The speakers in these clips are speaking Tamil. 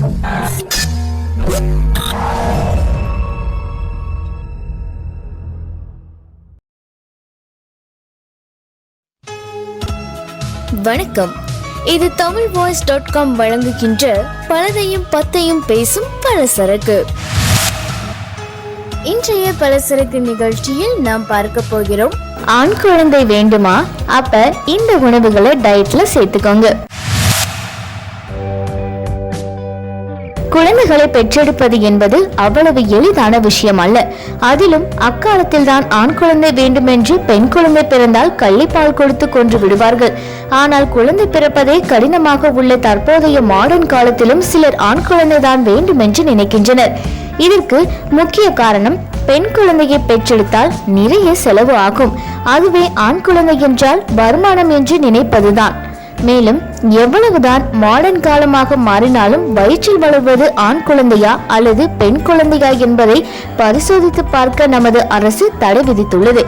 வணக்கம். இது தமிழ் வாய்ஸ் டாட் காம் வழங்குகின்ற பலதையும் பத்தையும் பேசும் பலசரக்கு. இன்றைய பலசரக்கு நிகழ்ச்சியில் நாம் பார்க்க போகிறோம் ஆண் குழந்தை வேண்டுமா? அப்ப இந்த உணவுகளை டயட்ல சேர்த்துக்கோங்க. குழந்தைகளை பெற்றெடுப்பது என்பது அவ்வளவு எளிதான விஷயம் அல்ல அதிலும் அக்காலத்தில் தான் ஆண் குழந்தை வேண்டுமென்று பெண் குழந்தை பிறந்தால் கள்ளிப்பால் கொடுத்து கொன்று விடுவார்கள். ஆனால் குழந்தை பிறப்பதே கடினமாக உள்ள தற்போதைய மாடர்ன் காலத்திலும் சிலர் ஆண் குழந்தை தான் வேண்டுமென்று நினைக்கின்றனர். இதற்கு முக்கிய காரணம் பெண் குழந்தையை பெற்றெடுத்தால் நிறைய செலவு ஆகும். அதுவே ஆண் குழந்தை என்றால் வருமானம் என்று நினைப்பதுதான். மேலும் எவ்வளவுதான் மாடர்ன் காலமாக மாறினாலும் வயிற்றில் வளர்வது ஆண் குழந்தையா அல்லது பெண் குழந்தையா என்பதை பரிசோதித்து பார்க்க நமது அரசு தடை விதித்துள்ளது.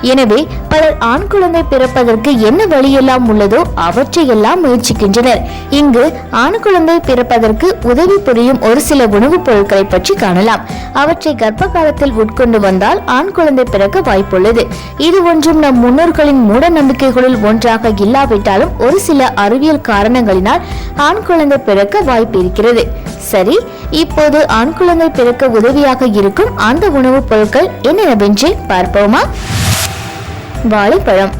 எனவே பலர் ஆண் குழந்தை பிறப்பதற்கு என்ன வழியெல்லாம் உள்ளதோ அவற்றையெல்லாம் முயற்சிக்கின்றனர். இங்கு ஆண் குழந்தை பிறப்பதற்கு உதவி புரியும் ஒரு சில உணவுப் பொருட்களை பற்றி காணலாம். அவற்றை கர்ப்ப காலத்தில் உட்கொண்டு வந்தால் ஆண் குழந்தை பிறக்க வாய்ப்புள்ளது. இது ஒன்றும் நம் முன்னோர்களின் மூட நம்பிக்கைகளில் ஒன்றாக இல்லாவிட்டாலும் ஒரு சில அறிவியல் காரணங்களினால் ஆண் குழந்தை பிறக்க வாய்ப்பு இருக்கிறது. சரி இப்போது ஆண் குழந்தை பிறக்க உதவியாக இருக்கும் அந்த உணவுப் பொருட்கள் என்னென்னவென்று பார்ப்போமா? வாழைப்பழம்.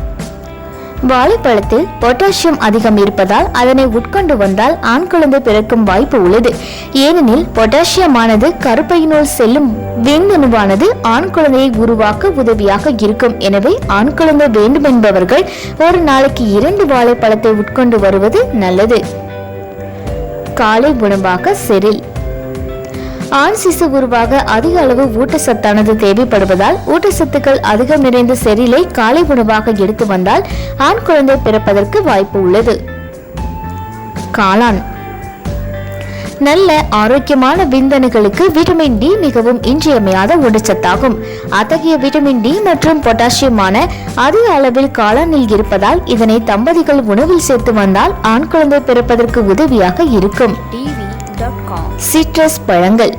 வாழைப்பழத்தில் பொட்டாசியம் அதிகம் இருப்பதால் அதனை உட்கொண்டு வந்தால் ஆண் குழந்தை பிறக்கும் வாய்ப்பு உள்ளது. ஏனெனில் பொட்டாசியமானது கருப்பையினுள் செல்லும் விந்தணுவானது ஆண் குழந்தையை உருவாக்க உதவியாக இருக்கும். எனவே ஆண் குழந்தை வேண்டும் என்பவர்கள் ஒரு நாளைக்கு இரண்டு வாழைப்பழத்தை உட்கொண்டு வருவது நல்லது. காலை உணவாக செரில். ஆண் சிசு உருவாக அதிக அளவு ஊட்டச்சத்தானது தேவைப்படுவதால் ஊட்டச்சத்துக்கள் அதிகம் நிறைந்த செரிலை காலை உணவாக எடுத்து வந்தால் ஆண் குழந்தை பிறப்பதற்கு வாய்ப்பு உள்ளது. காளான். நல்ல ஆரோக்கியமான விந்தணுகளுக்கு விட்டமின் டி மிகவும் இன்றியமையாத ஊட்டச்சத்தாகும். அத்தகைய விட்டமின் டி மற்றும் பொட்டாசியமான அதிக அளவில் காளானில் இருப்பதால் இதனை தம்பதிகள் உணவில் சேர்த்து வந்தால் ஆண் குழந்தை பிறப்பதற்கு உதவியாக இருக்கும். சிட்ரஸ் பழங்கள்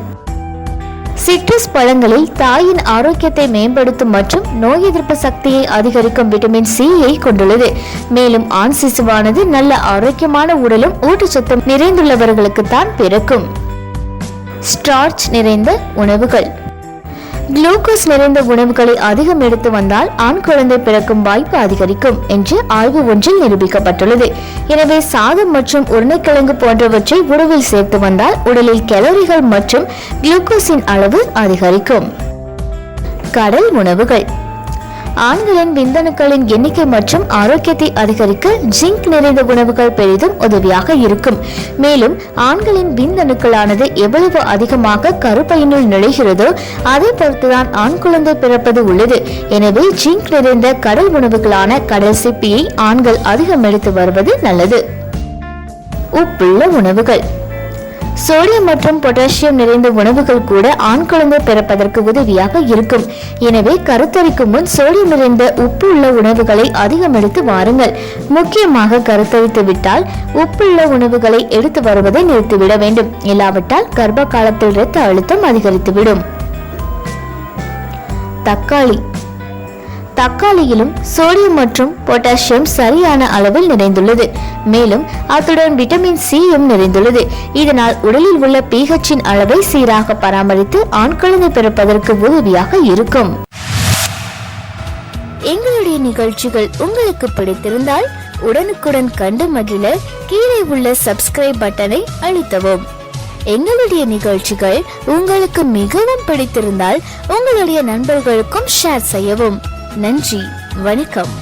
சிட்ரஸ் பழங்களில் தாயின் ஆரோக்கியத்தை மேம்படுத்தும் மற்றும் நோய் எதிர்ப்பு சக்தியை அதிகரிக்கும் விட்டமின் சியை கொண்டுள்ளது. மேலும் ஆண் சிசுவானது நல்ல ஆரோக்கியமான உடலும் ஊட்டச்சத்தும் நிறைந்துள்ளவர்களுக்கு தான் பிறக்கும். ஸ்டார்ச் நிறைந்த உணவுகள். குளுக்கோஸ் நிறைந்த உணவுகளை அதிகம் எடுத்து வந்தால் ஆண் குழந்தை பிறக்கும் வாய்ப்பு அதிகரிக்கும் என்று ஆய்வு ஒன்றில் நிரூபிக்கப்பட்டுள்ளது. எனவே சாதம் மற்றும் உருளைக்கிழங்கு போன்றவற்றை உணவில் சேர்த்து வந்தால் உடலில் கேலரிகள் மற்றும் குளுக்கோஸின் அளவு அதிகரிக்கும். கடல் உணவுகள். ஆண்களின் விந்தணுக்களின் எண்ணிக்கை மற்றும் ஆரோக்கியத்தை அதிகரிக்க ஜிங்க் நிறைந்த உணவுகள் பெரிதும் உதவியாக இருக்கும். மேலும் ஆண்களின் விந்தணுக்களானது எவ்வளவு அதிகமாக கருப்பையினுள் நுழைகிறதோ அதை பொறுத்துதான் ஆண் குழந்தை பிறப்பது உள்ளது. எனவே ஜிங்க் நிறைந்த கடல் உணவுகளான கடல் சிப்பியை ஆண்கள் அதிகம் எடுத்து வருவது நல்லது. உப்புள்ள உணவுகள். சோடியம் மற்றும் பொட்டாசியம் நிறைந்த உணவுகள் கூட ஆண் குழந்தை பிறப்பதற்கு உதவியாக இருக்கும். எனவே கருத்தரிக்கும் முன் சோடியம் நிறைந்த உப்பு உள்ள உணவுகளை அதிகம் எடுத்து வாருங்கள். முக்கியமாக கருத்தரித்து விட்டால் உப்புள்ள உணவுகளை எடுத்து வருவதை நிறுத்திவிட வேண்டும். இல்லாவிட்டால் கர்ப்ப காலத்தில் இரத்த அழுத்தம் அதிகரித்துவிடும். தக்காளி தக்காளியிலும் சோடியம் மற்றும் பொட்டாசியம் சரியான அளவில் நிறைந்துள்ளது. மேலும் அத்துடன் விட்டமின் சியும் நிறைந்துள்ளது. இதனால் உடலில் உள்ள பிஹெச்சின் அளவை சீராக பராமரித்து ஆண் குழந்தை பிறப்பதற்கு உதவியாக இருக்கும். எங்களுடைய நிகழ்ச்சிகள் உங்களுக்கு பிடித்திருந்தால் உடனுக்குடன் கண்டு மகிழ கீழே உள்ள சப்ஸ்கிரைப் பட்டனை அழுத்தவும். எங்களுடைய நிகழ்ச்சிகள் உங்களுக்கு மிகவும் பிடித்திருந்தால் உங்களுடைய நண்பர்களுக்கும் ஷேர் செய்யவும். நன்றி வணக்கம்